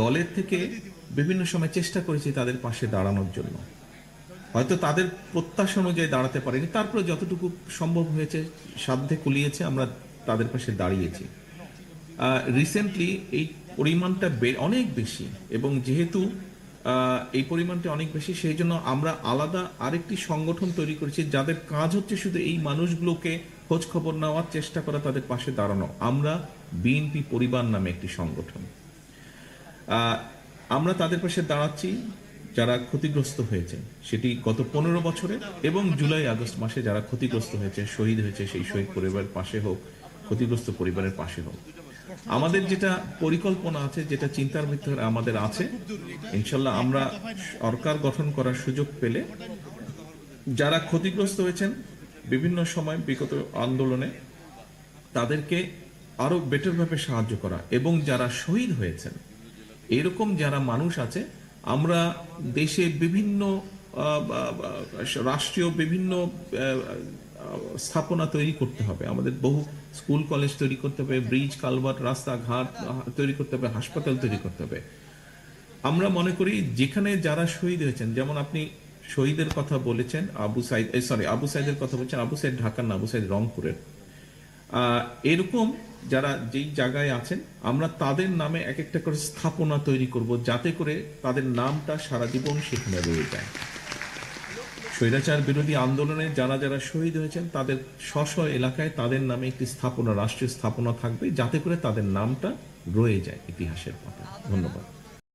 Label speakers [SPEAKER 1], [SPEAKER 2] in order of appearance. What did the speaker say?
[SPEAKER 1] দলের থেকে বিভিন্ন সময় চেষ্টা করেছি তাদের পাশে দাঁড়ানোর জন্য। হয়তো তাদের প্রত্যাশা অনুযায়ী দাঁড়াতে পারিনি। তারপরে যতটুকু সম্ভব হয়েছে, সাধ্যে কুলিয়েছে, আমরা তাদের পাশে দাঁড়িয়েছি। রিসেন্টলি এই পরিমাণটা অনেক বেশি এবং যেহেতু এই পরিমাণটা অনেক বেশি, সেই জন্য আমরা আলাদা আরেকটি সংগঠন তৈরি করেছি, যাদের কাজ হচ্ছে শুধু এই মানুষগুলোকে খোঁজ খবর নেওয়ার চেষ্টা করা, তাদের পাশে দাঁড়ানো। আমরা বিএনপি পরিবার নামে একটি সংগঠন। আমরা তাদের পাশে দাঁড়াচ্ছি, যারা ক্ষতিগ্রস্ত হয়েছে। সেটি গত পনেরো বছরে এবং জুলাই আগস্ট মাসে যারা ক্ষতিগ্রস্ত হয়েছে, শহীদ হয়েছে, সেই শহীদ পরিবারের পাশে হোক, ক্ষতিগ্রস্ত পরিবারের পাশে হোক। আমাদের যেটা পরিকল্পনা আছে, যেটা চিন্তার ভিতরে আমাদের আছে, ইনশাল্লাহ আমরা সরকার গঠন করার সুযোগ পেলে যারা ক্ষতিগ্রস্ত হয়েছেন বিভিন্ন সময় বিগত আন্দোলনে, তাদেরকে আরও বেটারভাবে সাহায্য করা এবং যারা শহীদ হয়েছেন এরকম যারা মানুষ আছে, আমরা দেশে বিভিন্ন রাষ্ট্রীয় বিভিন্ন স্থাপনা তৈরি করতে হবে। আমাদের বহু স্কুল, কলেজ তৈরি করতে হবে, ব্রিজ, কালভার্ট, রাস্তাঘাট তৈরি করতে হবে, হাসপাতাল তৈরি করতে হবে। আমরা মনে করি যেখানে যারা শহীদ হয়েছেন, যেমন আপনি শহীদের কথা বলেছেন, আবু সাইদ সরি আবু সাইদের কথা বলছেন, আবু সাইদ ঢাকার না, আবু সাইদ রংপুরের। এরকম যারা যেই জায়গায় আছেন, আমরা তাদের নামে এক একটা করে স্থাপনা তৈরি করব যাতে করে তাদের নামটা সারা জীবন সেখানে রয়ে যায়। স্বৈরাচার বিরোধী আন্দোলনে যারা যারা শহীদ হয়েছেন, তাদের স্ব এলাকায় তাদের নামে একটি স্থাপনা, রাষ্ট্রীয় স্থাপনা থাকবে যাতে করে তাদের নামটা রয়ে যায় ইতিহাসের পথে ধন্যবাদ।